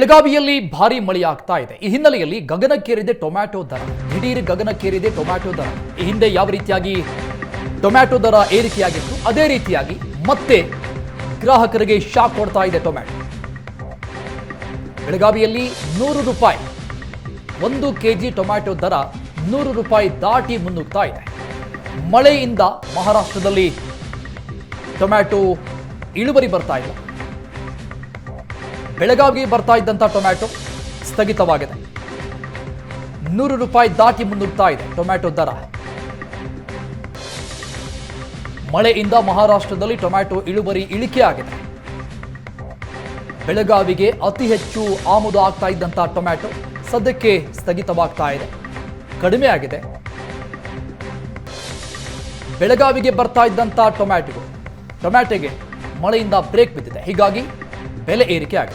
ಬೆಳಗಾವಿಯಲ್ಲಿ ಭಾರಿ ಮಳೆಯಾಗ್ತಾ ಇದೆ. ಈ ಹಿನ್ನೆಲೆಯಲ್ಲಿ ಗಗನಕ್ಕೇರಿದೆ ಟೊಮ್ಯಾಟೊ ದರ. ದಿಢೀರ್ ಗಗನಕ್ಕೇರಿದೆ ಟೊಮ್ಯಾಟೊ ದರ. ಈ ಹಿಂದೆ ಯಾವ ರೀತಿಯಾಗಿ ಟೊಮ್ಯಾಟೊ ದರ ಏರಿಕೆಯಾಗಿತ್ತು, ಅದೇ ರೀತಿಯಾಗಿ ಮತ್ತೆ ಗ್ರಾಹಕರಿಗೆ ಶಾಕ್ ಕೊಡ್ತಾ ಇದೆ ಟೊಮ್ಯಾಟೊ. ಬೆಳಗಾವಿಯಲ್ಲಿ ನೂರು ರೂಪಾಯಿ, ಒಂದು ಕೆಜಿ ಟೊಮ್ಯಾಟೊ ದರ ನೂರು ರೂಪಾಯಿ ದಾಟಿ ಮುನ್ನುಗ್ತಾ ಇದೆ. ಮಳೆಯಿಂದ ಮಹಾರಾಷ್ಟ್ರದಲ್ಲಿ ಟೊಮ್ಯಾಟೊ ಇಳುವರಿ ಬರ್ತಾ ಇಲ್ಲ ಬೆಳಗಾವಿಗೆ ಬರ್ತಾ ಇದ್ದಂಥ ಟೊಮ್ಯಾಟೊ ಸ್ಥಗಿತವಾಗಿದೆ. ನೂರು ರೂಪಾಯಿ ದಾಟಿ ಮುನ್ನುಗ್ತಾ ಇದೆ ಟೊಮ್ಯಾಟೊ ದರ. ಮಳೆಯಿಂದ ಮಹಾರಾಷ್ಟ್ರದಲ್ಲಿ ಟೊಮ್ಯಾಟೊ ಇಳುವರಿ ಇಳಿಕೆ ಆಗಿದೆ. ಬೆಳಗಾವಿಗೆ ಅತಿ ಹೆಚ್ಚು ಆಮದು ಆಗ್ತಾ ಇದ್ದಂಥ ಟೊಮ್ಯಾಟೊ ಸದ್ಯಕ್ಕೆ ಸ್ಥಗಿತವಾಗ್ತಾ ಇದೆ. ಕಡಿಮೆ ಆಗಿದೆ. ಬೆಳಗಾವಿಗೆ ಬರ್ತಾ ಇದ್ದಂಥ ಟೊಮ್ಯಾಟೊ ಟೊಮ್ಯಾಟೊಗೆ ಮಳೆಯಿಂದ ಬ್ರೇಕ್ ಬಿದ್ದಿದೆ. ಹೀಗಾಗಿ Hele erkek.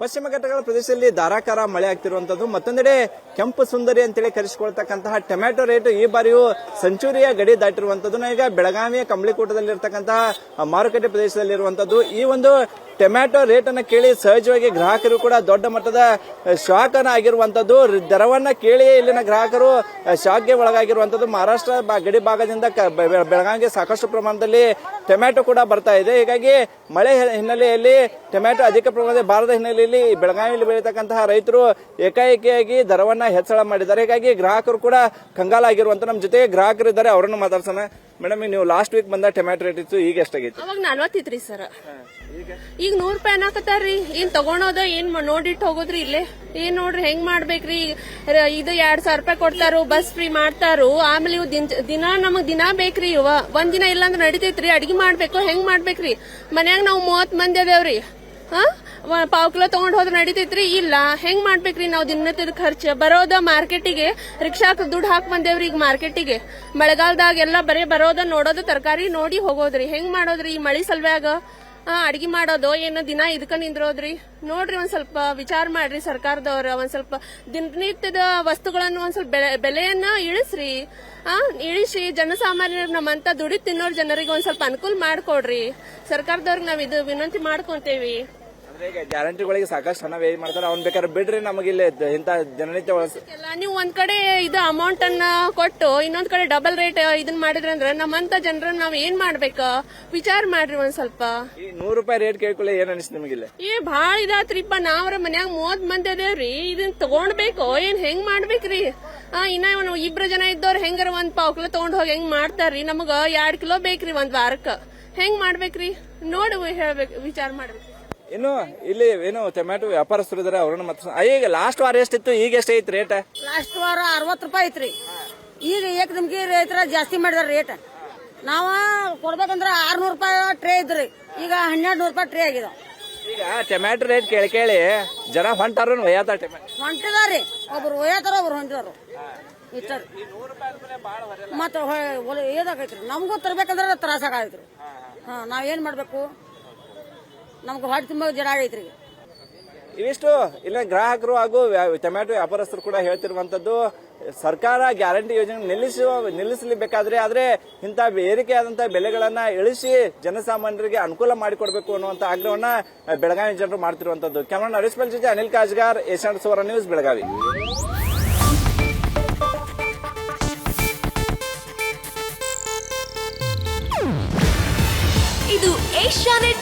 ಪಶ್ಚಿಮ ಘಟ್ಟಗಳ ಪ್ರದೇಶದಲ್ಲಿ ಧಾರಾಕಾರ ಮಳೆ ಆಗ್ತಿರುವಂತದ್ದು. ಮತ್ತೊಂದೆಡೆ ಕೆಂಪು ಸುಂದರಿ ಅಂತೇಳಿ ಕರೆಸಿಕೊಳ್ತಕ್ಕಂತಹ ಟೊಮ್ಯಾಟೊ ರೇಟ್ ಈ ಬಾರಿಯೂ ಸೆಂಚುರಿಯ ಗಡಿ ದಾಟಿರುವಂತದ್ದು ಈಗ ಬೆಳಗಾವಿಯ ಕಂಬಳಿಕೂಟದಲ್ಲಿರ್ತಕ್ಕಂತಹ ಮಾರುಕಟ್ಟೆ ಪ್ರದೇಶದಲ್ಲಿರುವಂತದ್ದು. ಈ ಒಂದು ಟೊಮ್ಯಾಟೊ ರೇಟ್ ಅನ್ನ ಕೇಳಿ ಸಹಜವಾಗಿ ಗ್ರಾಹಕರು ಕೂಡ ದೊಡ್ಡ ಮಟ್ಟದ ಶಾಕ್ ಆಗಿರುವಂತದ್ದು ದರವನ್ನ ಕೇಳಿ ಇಲ್ಲಿನ ಗ್ರಾಹಕರು ಶಾಕ್ಗೆ ಒಳಗಾಗಿರುವಂತದ್ದು. ಮಹಾರಾಷ್ಟ್ರ ಗಡಿ ಭಾಗದಿಂದ ಬೆಳಗಾವಿಗೆ ಸಾಕಷ್ಟು ಪ್ರಮಾಣದಲ್ಲಿ ಟೊಮ್ಯಾಟೊ ಕೂಡ ಬರ್ತಾ ಇದೆ. ಹೀಗಾಗಿ ಮಳೆ ಹಿನ್ನೆಲೆಯಲ್ಲಿ ಟೊಮ್ಯಾಟೊ ಅಧಿಕ ಪ್ರಮಾಣದಲ್ಲಿ ಬಾರದ ಹಿನ್ನೆಲೆಯಲ್ಲಿ ಬೆಳಗಾವಿಯಲ್ಲಿ ಬೆಳೀತಕ್ಕಂತಹ ರೈತರು ಏಕಾಏಕಿಯಾಗಿ ದರವನ್ನ ಹೆಚ್ಚಳ ಮಾಡಿದ್ದಾರೆ. ಹೀಗಾಗಿ ಗ್ರಾಹಕರು ಕೂಡ ಕಂಗಾಲಾಗಿರುವಂತ ನಮ್ಮ ಜೊತೆಗೆ ಗ್ರಾಹಕರು ಇದ್ದಾರೆ ಅವರನ್ನು ಮಾತಾಡ್ಸೋಣ. ಮೇಡಮ್ ನೀವು ಲಾಸ್ಟ್ ವೀಕ್ ಬಂದ ಟೊಮ್ಯಾಟೊ ರೇಟ್ ಇತ್ತು ಈಗ ಎಷ್ಟಾಗಿತ್ತು ಅವಾಗ ನಲ್ವತ್ತಿತ್ರಿ ಸರ್. ಈಗ? ನೂರ್ ರೂಪಾಯಿ ಏನಾಕತ್ತಾರ್ರಿ ಏನ್ ತಗೊಳೋದ ಏನ್ ನೋಡಿಟ್ಟು ಹೋಗೋದ್ರಿ ಇಲ್ಲೇ. ಏನ್ ನೋಡ್ರಿ ಹೆಂಗ್ ಮಾಡ್ಬೇಕ್ರಿ? ರ- ಇದು ಎರಡ್ ಸಾವಿರ ರೂಪಾಯಿ ಕೊಡ್ತಾರು ಬಸ್ ಫ್ರೀ ಮಾಡ್ತಾರು. ಆಮೇಲೆ ಇವ್ ದಿನ ನಮಗ್ ದಿನ ಬೇಕ್ರಿ ಇವ. ಒಂದ್ ದಿನ ಇಲ್ಲಾಂದ್ರೆ ನಡಿತೈತ್ರಿ. ಅಡಿಗೆ ಮಾಡ್ಬೇಕು ಹೆಂಗ್ ಮಾಡ್ಬೇಕ್ರಿ? ಮನ್ಯಾಗ ನಾವು ಮೂವತ್ ಮಂದಿ ಅದೇವ್ರಿ. ಹಾ? ಪಾವ್ ಕಿಲೋ ತಗೊಂಡ್ ಹೋದ್ರೆ ನಡೀತೈತ್ರಿ? ಇಲ್ಲ. ಹೆಂಗ್ ಮಾಡ್ಬೇಕ್ರಿ ನಾವು ದಿನನಿತ್ಯದ ಖರ್ಚು? ಬರೋದ ಮಾರ್ಕೆಟಿಗೆ. ರಿಕ್ಷಾಕ್ ದುಡ್ಡು ಹಾಕ್ ಬಂದೇವ್ರಿ ಈಗ ಮಾರ್ಕೆಟಿಗೆ. ಮಳೆಗಾಲದಾಗ ಎಲ್ಲ ಬರೀ ಬರೋದ ನೋಡೋದು, ತರಕಾರಿ ನೋಡಿ ಹೋಗೋದ್ರಿ. ಹೆಂಗ್ ಮಾಡೋದ್ರಿ ಈ ಮಳಿ ಸಲ್ವ್ಯಾಗ? ಅಡಿಗೆ ಮಾಡೋದು ಏನು ದಿನ ಇದಕ್ಕ ನಿಂದ್ರೋದ್ರಿ? ನೋಡ್ರಿ ಒಂದ್ ಸ್ವಲ್ಪ ವಿಚಾರ ಮಾಡ್ರಿ ಸರ್ಕಾರದವ್ರ, ಒಂದ್ ಸ್ವಲ್ಪ ದಿನನಿತ್ಯದ ವಸ್ತುಗಳನ್ನು ಒಂದ್ ಸ್ವಲ್ಪ ಬೆಲೆ- ಬೆಲೆಯನ್ನ ಇಳಿಸ್ರಿ. ಆ, ಇಳಿಸಿ ಜನಸಾಮಾನ್ಯರು ನಮ್ಮಂತ ದುಡಿ ತಿನ್ನೋರ್ ಜನರಿಗೆ ಒಂದ್ ಸ್ವಲ್ಪ ಅನುಕೂಲ ಮಾಡ್ಕೊಡ್ರಿ. ಸರ್ಕಾರದವ್ರಿಗೆ ನಾವ್ ಇದು ವಿನಂತಿ ಮಾಡ್ಕೊಂತೇವಿ. ಈಗ ಗ್ಯಾರಂಟಿಗಳಿಗೆ ಸಾಕಷ್ಟು ಹಣ ವ್ಯಯ ಮಾಡ್ತಾರೆ. ಅವ್ನ್ ಬೇಕಾದ್ರೆ ಬಿಡ್ರಿ ನಮಗಿಲ್ಲ ಇಂತ ಬಳಸ ಎಲ್ಲ ನೀವು ಒಂದ್ ಕಡೆ ಇದು ಅಮೌಂಟ್ ಅನ್ನ ಕೊಟ್ಟು ಇನ್ನೊಂದ್ ಕಡೆ ಡಬಲ್ ರೇಟ್ ಇದನ್ ಮಾಡಿದ್ರೆ ಅಂದ್ರೆ ನಮ್ಮಂತ ಜನರನ್ನ ನಾವ್ ಏನ್ ಮಾಡ್ಬೇಕು? ವಿಚಾರ ಮಾಡ್ರಿ ಒಂದ್ ಸ್ವಲ್ಪ. ಈ ನೂರು ರೂಪಾಯಿ ರೇಟ್ ಕೇಳ್ಕೊಳ್ಳಿ ಏನ್ ಅನಿಸ್ತು ನಿಮಗಿಲ್ಲ ಏ ಭಾಳ ಇದಾತ್ರಿಪ್ಪ. ನಾವ್ರ ಮನ್ಯಾಗ ಮೂವತ್ ಮಂದಿ ಅದೇವ್ರಿ ಇದನ್ ತಗೊಂಡ್ಬೇಕು. ಏನ್ ಹೆಂಗ್ ಮಾಡ್ಬೇಕ್ರಿ ಆ ಇನ್ನ ಇವನು ಇಬ್ರು ಜನ ಇದ್ದವ್ರ ಹೆಂಗಾರ ಒಂದ್ ಪಾವ್ ಕಿಲೋ ತಗೊಂಡ್ ಹೋಗಿ ಹೆಂಗ್ ಮಾಡ್ತಾರ್ರಿ ನಮಗ ಎರಡ್ ಕಿಲೋ ಬೇಕ್ರಿ ಒಂದ್ ವಾರಕ್ಕ. ಹೆಂಗ್ ಮಾಡ್ಬೇಕ್ರಿ ನೋಡು ಹೇಳ್ಬೇಕು ವಿಚಾರ ಮಾಡ್ಬೇಕು. ಇನ್ನು ಇಲ್ಲಿ ಏನು ಟೊಮ್ಯಾಟೊ ವ್ಯಾಪಾರಸ್ಥರು ಇದಾರೆ ಅವ್ರನ್ನ ಮತ್ತೆ ಈಗ ಲಾಸ್ಟ್ ವಾರ ಎಷ್ಟಿತ್ತು? ಈಗ ಎಷ್ಟೈತಿ ರೇಟ್ ಲಾಸ್ಟ್ ವಾರ ಅರವತ್ತು ರೂಪಾಯಿ ಐತ್ರಿ. ಈಗ ಏಕದಮ್ಗೆ ರೈತರ ಜಾಸ್ತಿ ಮಾಡಿದಾರ ರೇಟ್ ನಾವ ಕೊಡ್ಬೇಕಂದ್ರ ಆರ್ನೂರು ರೂಪಾಯಿ ಟ್ರೇ ಇದ್ರಿ. ಈಗ ಹನ್ನೆರಡು ನೂರು ರೂಪಾಯಿ ಟ್ರೇ ಆಗಿದಾವ ಈಗ ಟೊಮ್ಯಾಟೊ ರೇಟ್ ಕೇಳಿ ಕೇಳಿ ಜನ ಹೊಂಟಾರ ಒಯ್ಯಾತ ಟೊಮ್ಯಾಟೊ ಹೊಂಟಿದಾರಿ. ಒಬ್ರು ಒಯ್ಯತಾರ ಒಬ್ರು ಹೊಂಟಿದಾರು. ಇಷ್ಟಾರ. ಮತ್ತೆ ಏದಾಗೈತ್ರಿ ನಮಗೂ ತರ್ಬೇಕಂದ್ರ ತ್ರಾಸ ಆಗೈತ್ರಿ ಹಾ ನಾವೇನ್ ಮಾಡ್ಬೇಕು? ನಮ್ಗೆ ಹೊಟ್ಟೆ ತುಂಬ ಜಡ ಆಗೈತ್ರಿ. ಈಗ ಇವಿಷ್ಟು ಇಲ್ಲ ಗ್ರಾಹಕರು ಹಾಗೂ ಟೊಮ್ಯಾಟೊ ವ್ಯಾಪಾರಸ್ಥರು ಕೂಡ ಹೇಳ್ತಿರುವಂತದ್ದು ಸರ್ಕಾರ ಗ್ಯಾರಂಟಿ ಯೋಜನೆ ನಿಲ್ಲಿಸುವ ನಿಲ್ಲಿಸಲಿಬೇಕಾದ್ರೆ ಆದ್ರೆ ಇಂಥ ಏರಿಕೆಯಾದಂತಹ ಬೆಲೆಗಳನ್ನ ಇಳಿಸಿ ಜನಸಾಮಾನ್ಯರಿಗೆ ಅನುಕೂಲ ಮಾಡಿಕೊಡ್ಬೇಕು ಅನ್ನುವಂತ ಆಗ್ರಹವನ್ನ ಬೆಳಗಾವಿ ಜನರು ಮಾಡ್ತಿರುವಂತದ್ದು. ಕ್ಯಾಮರಾ ನರೇಶ್ಪಲ್ ಜೊತೆ ಅನಿಲ್ ಕಾಜ್ಗಾರ್ ಏಷ್ಯಾನೆಟ್ ಸುವರ್ಣ ನ್ಯೂಸ್ ಬೆಳಗಾವಿ. ಇದು ಏಷ್ಯಾನೆಟ್